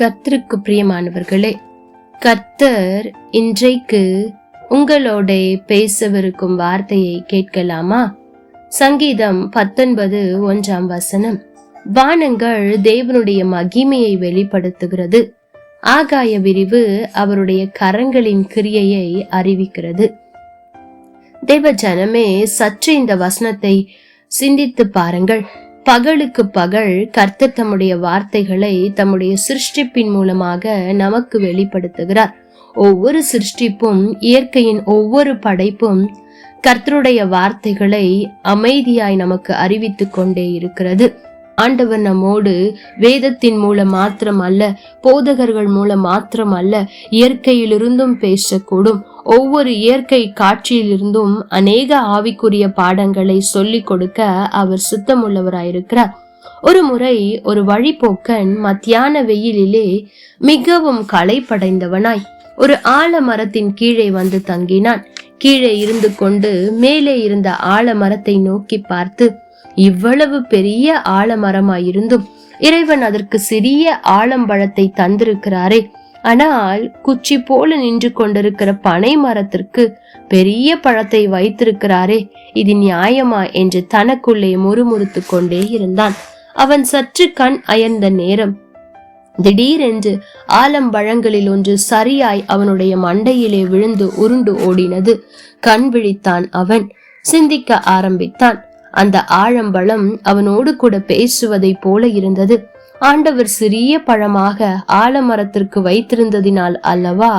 கர்த்தருக்கு பிரியமானவர்களே கர்த்தர் இன்றைக்கு உங்களோட பேசவிருக்கும் வார்த்தையை கேட்கலாமா? சங்கீதம் பத்தொன்பது ஒன்றாம் வசனம். வானங்கள் தேவனுடைய மகிமையை வெளிப்படுத்துகிறது. ஆகாய விரிவு அவருடைய கரங்களின் கிரியையை அறிவிக்கிறது. தேவ ஜனமே சற்று இந்த வசனத்தை சிந்தித்து பாருங்கள். பகலுக்கு பகல் கர்த்தர் தம்முடைய வார்த்தைகளை தம்முடைய சிருஷ்டிப்பின் மூலமாக நமக்கு வெளிப்படுத்துகிறார். ஒவ்வொரு சிருஷ்டிப்பும் இயற்கையின் ஒவ்வொரு படைப்பும் கர்த்தருடைய வார்த்தைகளை அமைதியாய் நமக்கு அறிவித்துக் கொண்டே இருக்கிறது. ஆண்டவர் நம்மோடு வேதத்தின் மூலம் மாத்திரம் அல்ல போதகர்கள் மூலம் மாத்திரம் அல்ல இயற்கையிலிருந்தும் பேசக்கூடும். ஒவ்வொரு இயற்கை காட்சியிலிருந்தும் அநேக ஆவிக்குரிய பாடங்களை சொல்லிக் கொடுக்க அவர் சித்தமுள்ளவராயிருக்கிறார். ஒரு முறை ஒரு வழிபோக்கன் மத்தியான வெயிலிலே மிகவும் களைப்படைந்தவனாய் ஒரு ஆலமரத்தின் கீழே வந்து தங்கினான். கீழே இருந்து கொண்டு மேலே இருந்த ஆலமரத்தை நோக்கி பார்த்து இவ்வளவு பெரிய ஆலமரமாயிருந்தும் இறைவன் அதற்கு சிறிய ஆலம்பழத்தை தந்திருக்கிறாரே. ஆனால் குச்சி போல நின்று கொண்டிருக்கிற பனை மரத்திற்கு பெரிய பழத்தை வைத்திருக்கிறாரே. இது நியாயமா என்று தனக்குள்ளே முறுமுறுத்து கொண்டே இருந்தான். அவன் சற்று கண் அயர்ந்த நேரம். திடீரென்று ஆலம்பழங்களில் ஒன்று சரியாய் அவனுடைய மண்டையிலே விழுந்து உருண்டு ஓடினது. கண் விழித்தான் அவன். சிந்திக்க ஆரம்பித்தான். அந்த ஆழம்பழம் அவனோடு கூட பேசுவதை போல இருந்தது. ஆண்டவர் சிறிய பழமாக ஆலமரத்திற்கு வைத்திருந்ததினால் அல்லவா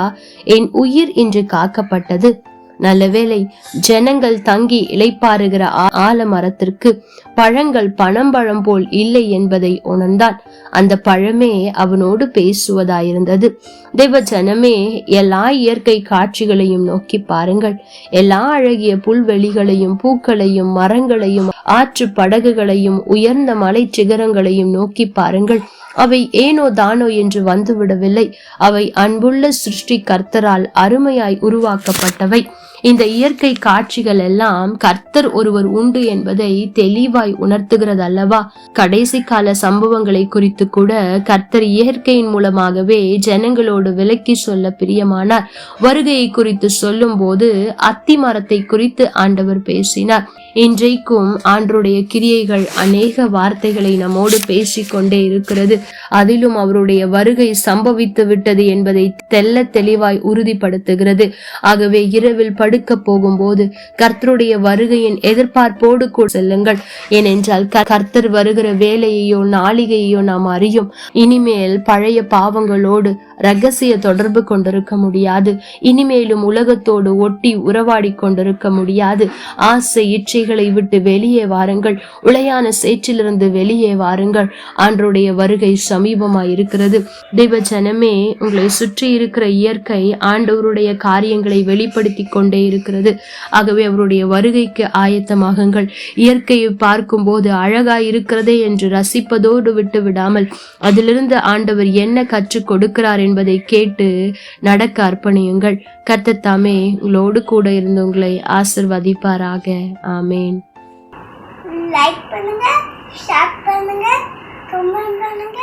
என் உயிர் இன்று காக்கப்பட்டது. நல்லவேளை ஜனங்கள் தங்கி இளைப்பாறுகிற ஆலமரத்திற்கு பழங்கள் பணம்பழம் போல் இல்லை என்பதை உணர்ந்தான். அந்த பழமே அவனோடு பேசுவதாயிருந்தது. தெய்வ ஜனமே எல்லா இயற்கை காட்சிகளையும் நோக்கி பாருங்கள். எல்லா அழகிய புல்வெளிகளையும் பூக்களையும் மரங்களையும் ஆற்று படகுகளையும் உயர்ந்த மலை சிகரங்களையும் நோக்கி பாருங்கள். அவை ஏனோ தானோ என்று வந்துவிடவில்லை. அவை அன்புள்ள சிருஷ்டி கர்த்தரால் அருமையாய் உருவாக்கப்பட்டவை. இந்த இயற்கை காட்சிகள் எல்லாம் கர்த்தர் ஒருவர் உண்டு என்பதை தெளிவாய் உணர்த்துகிறது அல்லவா கடைசி கால சம்பவங்களை குறித்து கூட கர்த்தர் இயற்கையின் மூலமாகவே ஜனங்களோடு விலக்கி சொல்ல பிரியமானார். வருகையை குறித்து சொல்லும் போது அத்தி மரத்தை குறித்து ஆண்டவர் பேசினார். இன்றைக்கும் ஆண்டருடைய கிரியைகள் அநேக வார்த்தைகளை நம்மோடு பேசிக்கொண்டே இருக்கிறது. அதிலும் அவருடைய வருகை சம்பவித்து விட்டது என்பதை தெல்ல தெளிவாய் உறுதிப்படுத்துகிறது. ஆகவே இரவில் படுக்க போகும்போது கர்த்தருடைய வருகையின் எதிர்பார்ப்போடு கூட செல்லுங்கள். ஏனென்றால் கர்த்தர் வருகிற வேலையையோ நாளிகையோ நாம் அறியும். இனிமேல் பழைய பாவங்களோடு ரகசிய தொடர்பு கொண்டிருக்க முடியாது. இனிமேலும் உலகத்தோடு ஒட்டி உறவாடி கொண்டிருக்க முடியாது. ஆசை இச்சைகளை விட்டு வெளியே வாருங்கள். உளையான சேற்றிலிருந்து வெளியே வாருங்கள். ஆண்டருடைய வருகை சமீபமாய் இருக்கிறது. தெய்வ ஜனமே உங்களை சுற்றி இருக்கிற இயற்கை ஆண்டவருடைய காரியங்களை வெளிப்படுத்தி கொண்டே இருக்கிறது. ஆகவே அவருடைய வருகைக்கு ஆயத்தமாகுங்கள். இயற்கையை பார்க்கும் போது அழகா இருக்கிறதே என்று ரசிப்பதோடு விட்டு விடாமல் அதிலிருந்து ஆண்டவர் என்ன கற்றுக் கொடுக்கிறார் என்பதை கேட்டு நடக்க அர்ப்பணியுங்கள். கர்த்தத்தாமே உங்களோடு கூட இருந்து உங்களை ஆசிர்வதிப்பாராக. ஆமேன் லைக் பண்ணுங்க ஷேர் பண்ணுங்க கமெண்ட் பண்ணுங்க.